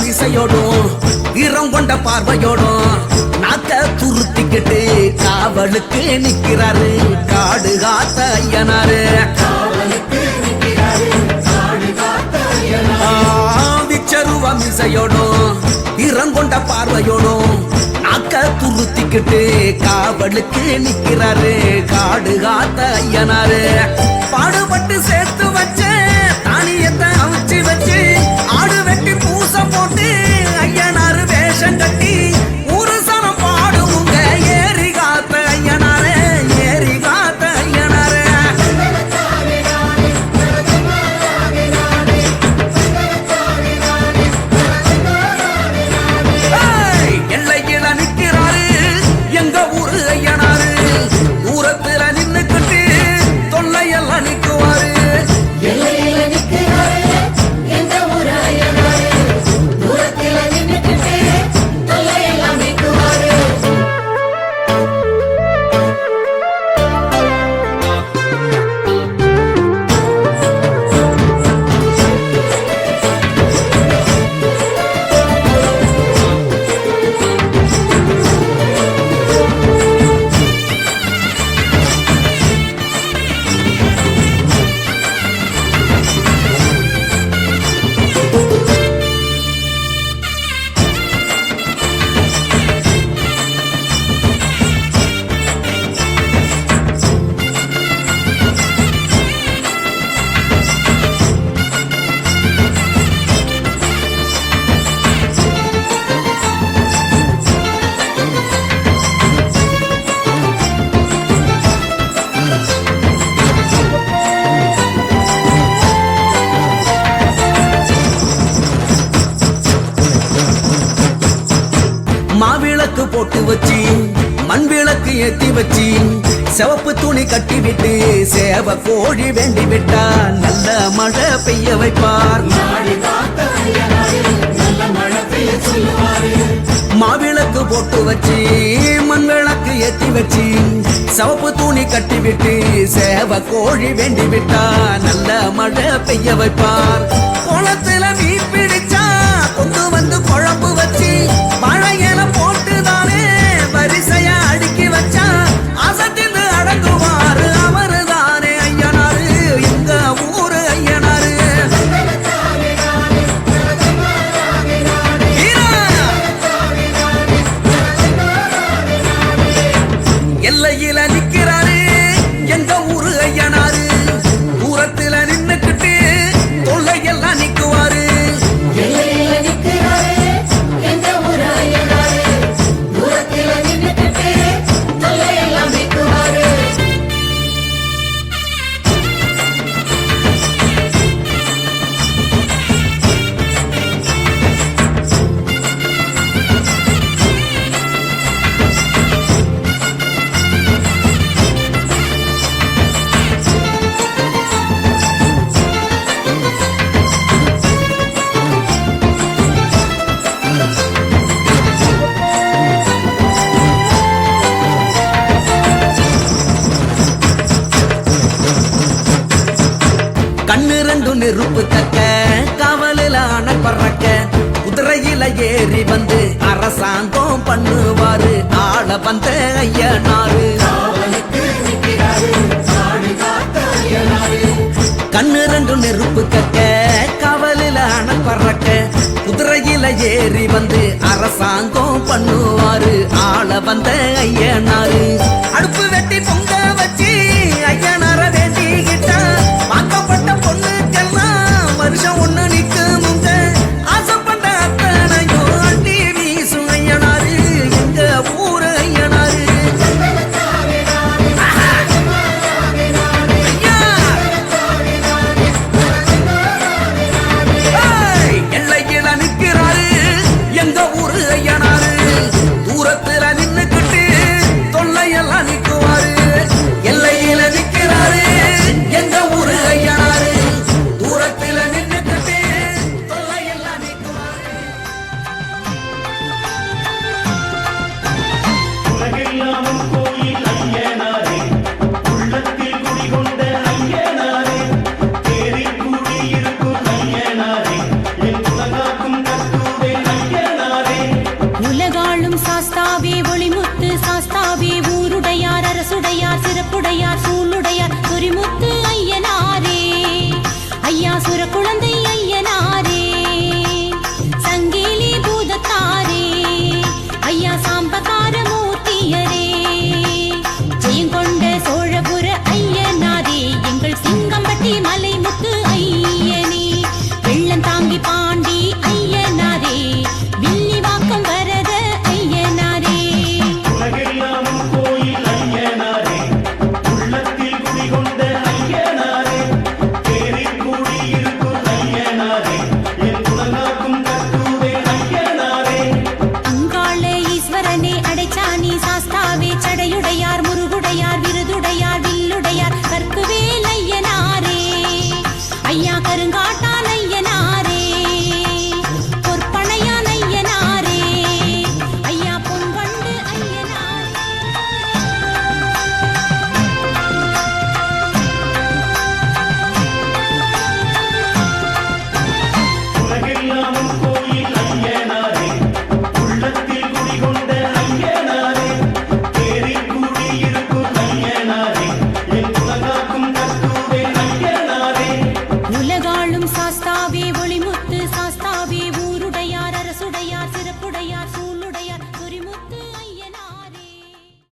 மீசையோடும் வீரம் கொண்ட பார்வையோடும் நாக்க துருத்திக்கிட்டு காவலுக்கு நிக்கிறாரு காடு காத்த ஐயனாரு. விச்சருவ மிசையோடும் இறங்கொண்ட பார்வையோடும் நாக்க துருத்திக்கிட்டு காவலுக்கு நிக்கிறாரு காடு காத்த ஐயனாரு. பாடுபட்டு சேர்த்து ஏத்தி வச்சு சிவப்பு துணி கட்டி விட்டு சேவ கோழி வேண்டி விட்டா நல்ல மழை பெய்ய வைப்பார். மாவிளக்கு போட்டு வச்சு மண் விளக்கு ஏத்தி வச்சு சிவப்பு துணி கட்டி விட்டு சேவ கோழி வேண்டி விட்டா நல்ல மழை பெய்ய வைப்பார். குளத்துல மீன் பிடிச்சா கொண்டு வந்து குழம்பு வச்சு மழையை கண்ணு ரெண்டு நெருப்பு தக்க காவலில் அணை பறக்க. குதிரையில ஏறி வந்து அரசாங்கம் பண்ணுவாரு. ஆள வந்த ஐயனாரு. கண்ணு ரெண்டு நெருப்பு கக்க காவலில் அணை பறக்க. குதிரையில ஏறி வந்து அரசாங்கம் பண்ணுவாரு. ஆள வந்த ஐயனாரு. அடுப்பு